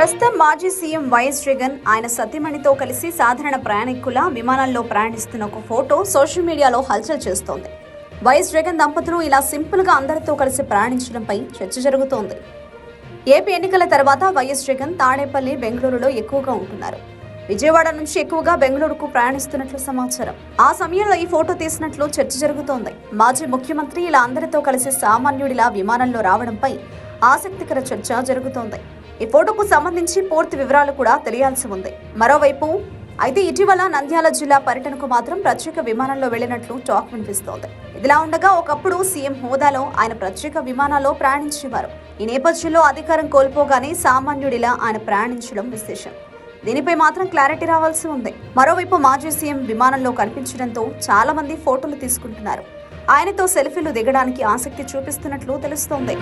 ప్రస్తుతం మాజీ CM YS Jagan ఆయన సతీమణితో కలిసి సాధారణ ప్రయాణికుల విమానాల్లో ప్రయాణిస్తున్న ఒక ఫోటో సోషల్ మీడియాలో హల్చల్ చేస్తోంది. వైఎస్ జగన్ దంపతులు ఇలా సింపుల్గా అందరితో కలిసి ప్రయాణించడంపై చర్చ జరుగుతోంది. ఏపీ ఎన్నికల తర్వాత వైఎస్ జగన్ తాడేపల్లి బెంగళూరులో ఎక్కువగా ఉంటున్నారు. విజయవాడ నుంచి ఎక్కువగా బెంగళూరుకు ప్రయాణిస్తున్నట్లు సమాచారం. ఆ సమయంలో ఈ ఫోటో తీసినట్లు చర్చ జరుగుతోంది. మాజీ ముఖ్యమంత్రి ఇలా అందరితో కలిసి సామాన్యుడిలా విమానంలో రావడంపై ఆసక్తికర చర్చ జరుగుతోంది. ఈ ఫోటోకు సంబంధించి పూర్తి వివరాలు కూడా తెలియాల్సి ఉంది. మరోవైపు అయితే ఇటీవల నంద్యాల జిల్లా పర్యటనకు మాత్రం ప్రత్యేక విమానంలో వెళ్ళినట్లు టాక్ వినిపిస్తోంది. ఇదిలా ఉండగా ఒకప్పుడు సీఎం హోదాలో ఆయన ప్రత్యేక విమానాల్లో ప్రయాణించేవారు. ఈ నేపథ్యంలో అధికారం కోల్పోగానే సామాన్యుడిలా ఆయన ప్రయాణించడం విశేషం. దీనిపై మాత్రం క్లారిటీ రావాల్సి ఉంది. మరోవైపు మాజీ సీఎం విమానంలో కనిపించడంతో చాలా మంది ఫోటోలు తీసుకుంటున్నారు. ఆయనతో సెల్ఫీలు దిగడానికి ఆసక్తి చూపిస్తున్నట్లు తెలుస్తోంది.